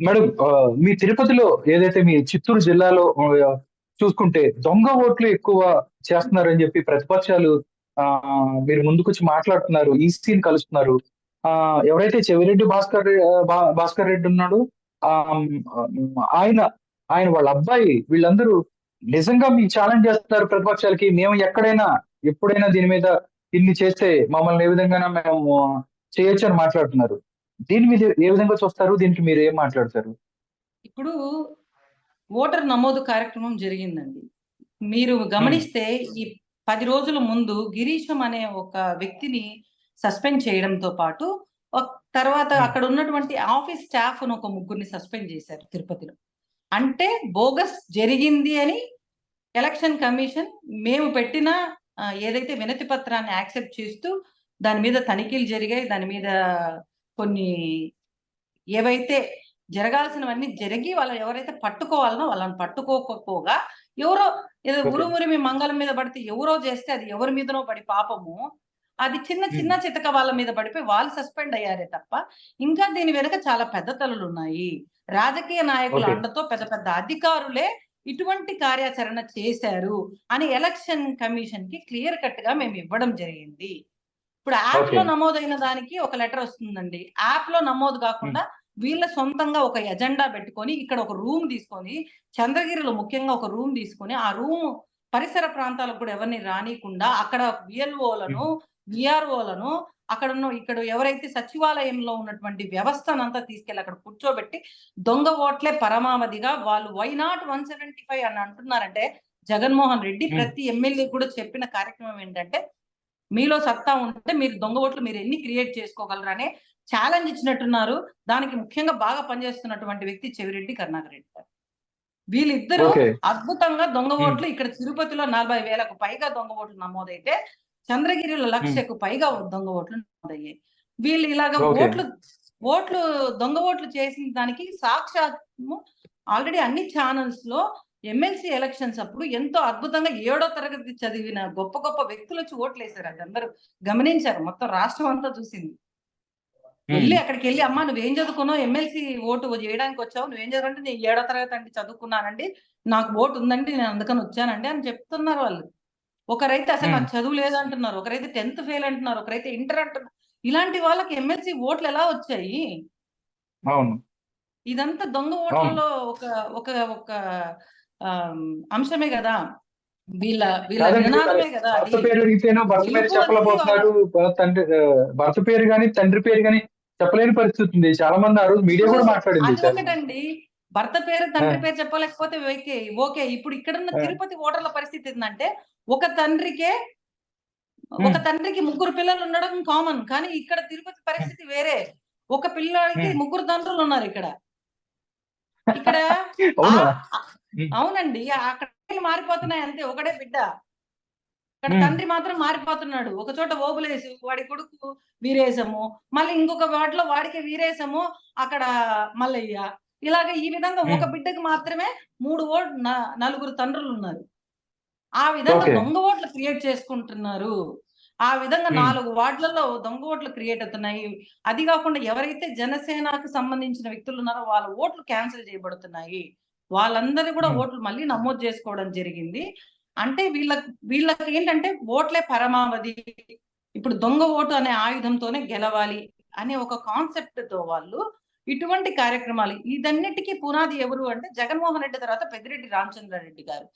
Madam మీ తిరుపతిలో ఏదైతే మీ చిత్తూరు జిల్లాలో చూసుకుంటే దొంగ ఓట్లు ఎక్కువ చేస్తున్నారని చెప్పి ప్రతిపక్షాలు ఆ మీరు ముందుకొచ్చి మాట్లాడుతున్నారు ఈసీని కలుస్తున్నారు. ఆ ఎవరైతే చెవిరెడ్డి భాస్కర్ భా- భాస్కర్ రెడ్డి ఉన్నాడు ఆ ఆయన ఆయన వాళ్ళ అబ్బాయి వీళ్ళందరూ నిజంగా మీ ఛాలెంజ్ చేస్తున్నారు ప్రతిపక్షాలకి. మేము ఎక్కడైనా ఎప్పుడైనా దీని మీద ఇన్ని చేస్తే మమ్మల్ని ఏ విధంగా మేము చేయొచ్చు అని మాట్లాడుతున్నారు. దీని మీద ఏ విధంగా చూస్తారు? దీనికి మీరు ఏం మాట్లాడతారు? ఇప్పుడు ఓటర్ నమోదు కార్యక్రమం జరిగిందండి. మీరు గమనిస్తే ఈ పది రోజుల ముందు గిరీశం అనే ఒక వ్యక్తిని సస్పెండ్ చేయడంతో పాటు తర్వాత Hmm. అక్కడ ఉన్నటువంటి ఆఫీస్ స్టాఫ్ ఒక ముగ్గురిని సస్పెండ్ చేశారు తిరుపతిలో. అంటే బోగస్ జరిగింది అని ఎలక్షన్ కమిషన్ మేము పెట్టిన ఏదైతే వినతి పత్రాన్ని యాక్సెప్ట్ చేస్తూ దాని మీద తనిఖీలు జరిగాయి దాని మీద కొన్ని ఏవైతే జరగాల్సినవన్నీ జరిగి వాళ్ళు ఎవరైతే పట్టుకోవాలనో వాళ్ళని పట్టుకోకపోగా ఎవరో ఏదో. ఉరుమురిమి మంగళం మీద పడితే ఎవరో చేస్తే అది ఎవరి మీదనో పడి పాపము అది చిన్న చిన్న చితక వాళ్ళ మీద పడిపోయి వాళ్ళు సస్పెండ్ అయ్యారే తప్ప ఇంకా దీని వెనుక చాలా పెద్ద తలలు ఉన్నాయి రాజకీయ నాయకుల. అండతో పెద్ద పెద్ద అధికారులే ఇటువంటి కార్యాచరణ చేశారు అని ఎలక్షన్ కమిషన్కి క్లియర్ కట్గా మేము ఇవ్వడం జరిగింది ఇప్పుడు యాప్లో. నమోదైన దానికి ఒక లెటర్ వస్తుందండి యాప్లో నమోదు కాకుండా వీళ్ళ సొంతంగా ఒక ఎజెండా పెట్టుకొని ఇక్కడ ఒక రూమ్ తీసుకొని చంద్రగిరిలో ముఖ్యంగా ఒక రూమ్ తీసుకొని ఆ రూమ్ పరిసర ప్రాంతాలకు కూడా ఎవరిని రానికుండా అక్కడ విఎల్ఓలను విఆర్ఓలను అక్కడ ఉన్న ఇక్కడ ఎవరైతే సచివాలయంలో ఉన్నటువంటి వ్యవస్థనంతా తీసుకెళ్ళి అక్కడ కూర్చోబెట్టి దొంగ ఓట్లే పరమావధిగా వాళ్ళు why not one seventy five అని అంటున్నారంటే జగన్మోహన్ రెడ్డి. ప్రతి ఎమ్మెల్యే కూడా చెప్పిన కార్యక్రమం ఏంటంటే మీలో సత్తా ఉంటే మీరు దొంగ ఓట్లు మీరు ఎన్ని క్రియేట్ చేసుకోగలరు అనే ఛాలెంజ్ ఇచ్చినట్టున్నారు. దానికి ముఖ్యంగా బాగా పనిచేస్తున్నటువంటి వ్యక్తి చెవిరెడ్డి కరుణాకర్ రెడ్డి గారు. వీళ్ళిద్దరూ అద్భుతంగా దొంగ Hmm. ఓట్లు ఇక్కడ తిరుపతిలో నలభై వేలకు పైగా దొంగ ఓట్లు నమోదైతే చంద్రగిరిలో లక్షకు పైగా దొంగ ఓట్లు నమోదయ్యాయి. వీళ్ళు ఇలాగ. ఓట్లు ఓట్లు దొంగ ఓట్లు చేసిన దానికి సాక్షాత్తు ఆల్రెడీ అన్ని ఛానల్స్లో ఎమ్మెల్సీ ఎలక్షన్స్ అప్పుడు ఎంతో అద్భుతంగా ఏడో తరగతి చదివిన గొప్ప గొప్ప వ్యక్తులు వచ్చి ఓట్లు వేశారు అది అందరూ గమనించారు. మొత్తం రాష్ట్రం అంతా చూసింది. వెళ్ళి అక్కడికి వెళ్ళి అమ్మా నువ్వేం చదువుకున్నావు? ఎమ్మెల్సీ ఓటు చేయడానికి వచ్చావు. నువ్వేం చదువుకుంటే నేను ఏడో తరగతి అండి చదువుకున్నానండి. నాకు ఓటు ఉందండి నేను అందుకని వచ్చానండి అని చెప్తున్నారు వాళ్ళు. ఒకరైతే అసలు నాకు చదువు లేదంటున్నారు. ఒకరైతే టెన్త్ ఫెయిల్ అంటున్నారు. ఒకరైతే ఇంటర్ అంటున్నారు. ఇలాంటి వాళ్ళకి ఎమ్మెల్సీ ఓట్లు ఎలా వచ్చాయి? ఇదంతా దొంగ ఓట్లలో ఒక ఒక ఒక అంశమే కదా. వీళ్ళ వీళ్ళ నినాదమే కదా. భర్త పేరు అడిగితేనో భర్త పేరు తండ్రి భర్త పేరు గాని తండ్రి పేరు గాని చెప్పలేని పరిస్థితి ఉంది. చాలా మంది ఆ రోజు మీడియా కూడా మాట్లాడింది ఒకటండి. భర్త పేరు తండ్రి. పేరు చెప్పలేకపోతే ఓకే ఓకే. ఇప్పుడు ఇక్కడున్న ఆ. తిరుపతి ఓటర్ల పరిస్థితి ఏంటంటే ఒక తండ్రికే ఒక. తండ్రికి ముగ్గురు పిల్లలు ఉండడం కామన్ కానీ ఇక్కడ తిరుపతి పరిస్థితి వేరే. ఒక పిల్లాడికి. ముగ్గురు తండ్రులు ఉన్నారు ఇక్కడ. ఇక్కడ అవునండి. అక్కడ మారిపోతున్నాయి అంతే. ఒకడే బిడ్డ. ఇక్కడ. తండ్రి మాత్రం మారిపోతున్నాడు. ఒక చోట ఓబులేసు వాడి కొడుకు వీరేశము మళ్ళీ ఇంకొక వాటిలో వాడికి వీరేశము అక్కడ మల్లయ్య. ఇలాగ ఈ విధంగా ఒక. బిడ్డకి మాత్రమే మూడు ఓట్ నలుగురు తండ్రులు ఉన్నారు ఆ విధంగా. దొంగ ఓట్లు క్రియేట్ చేసుకుంటున్నారు. ఆ విధంగా. నాలుగు వార్డులలో దొంగ ఓట్లు క్రియేట్ అవుతున్నాయి. అది కాకుండా ఎవరైతే జనసేనకు సంబంధించిన వ్యక్తులు ఉన్నారో వాళ్ళ ఓట్లు క్యాన్సిల్ చేయబడుతున్నాయి. వాళ్ళందరూ కూడా. ఓట్లు మళ్ళీ నమోదు చేసుకోవడం జరిగింది అంటే వీళ్ళకి వీళ్ళకి ఏంటంటే ఓట్లే పరమావధి ఇప్పుడు దొంగ ఓటు అనే ఆయుధంతోనే గెలవాలి అనే ఒక కాన్సెప్ట్తో వాళ్ళు ఇటువంటి కార్యక్రమాలు ఇదన్నిటికీ పునాది ఎవరు అంటే జగన్మోహన్ రెడ్డి తర్వాత పెద్దిరెడ్డి రామచంద్రారెడ్డి గారు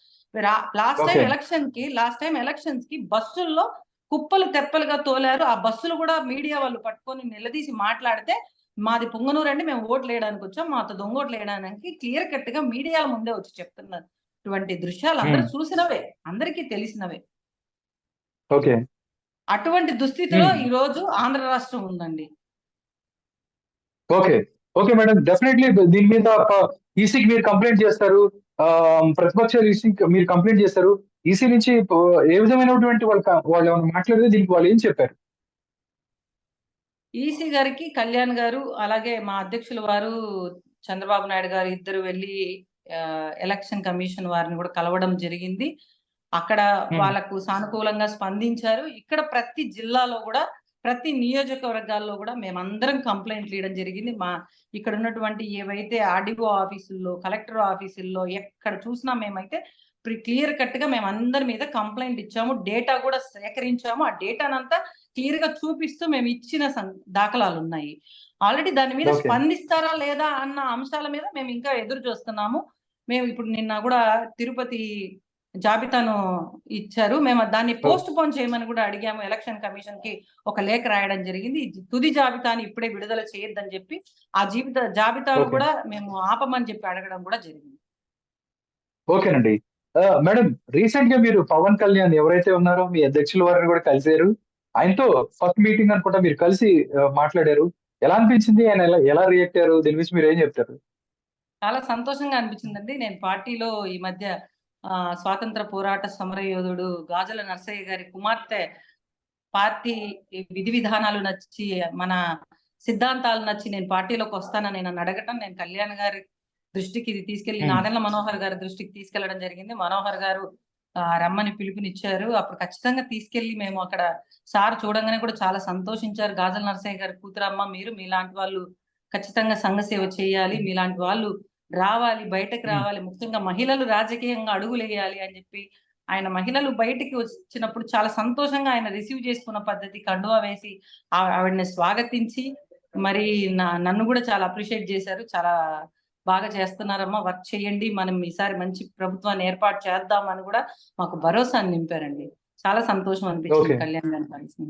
లాస్ట్ టైం. ఎలక్షన్కి లాస్ట్ టైం ఎలక్షన్స్కి బస్సుల్లో కుప్పలు తెప్పలుగా తోలారు ఆ బస్సులు కూడా మీడియా వాళ్ళు పట్టుకొని నిలదీసి మాట్లాడితే మాది పుంగనూరు అండి మేము ఓట్లు వేయడానికి వచ్చాం మాతో దొంగ ఓట్లు వేయడానికి క్లియర్ కట్గా మీడియాల ముందే వచ్చి చెప్తున్నారు ఇటువంటి దృశ్యాలు అందరూ. చూసినవే అందరికీ తెలిసినవే. ఓకే. అటువంటి దుస్థితిలో. ఈ రోజు ఆంధ్ర రాష్ట్రం ఉందండి. ఓకే. ఓకే మేడం డెఫినెట్లీ దీని మీద ఈసీకి మీరు కంప్లైంట్ చేస్తారు ఆ, ప్రతిపక్ష ఈసీ మీరు కంప్లైంట్ చేస్తారు. ఈసీ నుంచి ఏ విధమైనటువంటి వాళ్ళు వాళ్ళు ఏమైనా మాట్లాడితే దీనికి వాళ్ళు ఏం చెప్పారు? ఈసీ గారికి కళ్యాణ్ గారు అలాగే మా అధ్యక్షుల వారు చంద్రబాబు నాయుడు గారు ఇద్దరు వెళ్ళి ఎలక్షన్ కమిషన్ వారిని కూడా కలవడం జరిగింది. అక్కడ. వాళ్ళకు సానుకూలంగా స్పందించారు. ఇక్కడ ప్రతి జిల్లాలో కూడా ప్రతి నియోజకవర్గాల్లో కూడా మేమందరం కంప్లైంట్లు ఇవ్వడం జరిగింది. మా ఇక్కడ ఉన్నటువంటి ఏవైతే ఆర్డీఓ ఆఫీసుల్లో కలెక్టర్ ఆఫీసుల్లో ఎక్కడ చూసినా మేమైతే క్లియర్ కట్గా మేము అందరి మీద కంప్లైంట్ ఇచ్చాము. డేటా కూడా సేకరించాము. ఆ డేటానంతా క్లియర్గా చూపిస్తూ మేము ఇచ్చిన దాఖలాలు ఉన్నాయి ఆల్రెడీ దాని మీద. స్పందిస్తారా లేదా అన్న అంశాల మీద మేము ఇంకా ఎదురు చూస్తున్నాము. మేము ఇప్పుడు నిన్న కూడా తిరుపతి జాబితాను ఇచ్చారు. మేము దాన్ని పోస్ట్ పోన్ చేయమని కూడా అడిగాము. ఎలక్షన్ కమిషన్కి ఒక లేఖ రాయడం జరిగింది. తుది జాబితాని ఇప్పుడే విడుదల చేయొద్దని చెప్పి ఆ జీవిత జాబితాను. కూడా మేము ఆపమని చెప్పి అడగడం కూడా జరిగింది. ఓకేనండి. మేడం రీసెంట్గా మీరు పవన్ కళ్యాణ్ ఎవరైతే ఉన్నారో మీ అధ్యక్షుల వారిని కూడా కలిశారు. ఆయనతో ఫస్ట్ మీటింగ్ అనుకుంటా మీరు కలిసి మాట్లాడారు. ఎలా అనిపించింది? ఆయన ఎలా ఎలా రియాక్ట్ అయ్యారు? దీని గురించి మీరు ఏం చెప్తారు? చాలా సంతోషంగా అనిపించిందండి. నేను పార్టీలో ఈ మధ్య ఆ, స్వాతంత్ర పోరాట సమర యోధుడు గాజుల నర్సయ్య గారి కుమార్తె పార్టీ విధి విధానాలు నచ్చి మన సిద్ధాంతాలు నచ్చి నేను పార్టీలోకి వస్తానని నన్ను అడగటం నేను కళ్యాణ్ గారి దృష్టికి ఇది తీసుకెళ్ళి. నాదెండ్ల మనోహర్ గారి దృష్టికి తీసుకెళ్ళడం జరిగింది. మనోహర్ గారు రమ్మని పిలుపునిచ్చారు. అప్పుడు ఖచ్చితంగా తీసుకెళ్ళి మేము అక్కడ సార్ చూడంగానే కూడా చాలా సంతోషించారు. గాజుల నరసయ్య గారి కూతురమ్మ మీరు మీలాంటి వాళ్ళు ఖచ్చితంగా సంఘ సేవ చేయాలి. మీలాంటి వాళ్ళు రావాలి బయటకు రావాలి. ముఖ్యంగా మహిళలు రాజకీయంగా అడుగులేయాలి అని చెప్పి ఆయన మహిళలు బయటికి వచ్చినప్పుడు చాలా సంతోషంగా ఆయన రిసీవ్ చేసుకున్న పద్ధతి కండువా వేసి ఆవిడని స్వాగతించి మరి నా- నన్ను కూడా చాలా అప్రిషియేట్ చేశారు. చాలా బాగా చేస్తున్నారమ్మా వర్క్ చేయండి. మనం ఈసారి మంచి ప్రభుత్వాన్ని ఏర్పాటు చేద్దాం అని కూడా మాకు భరోసాని నింపారండి. చాలా సంతోషం అనిపించింది. కళ్యాణ్ గారిని కలిసి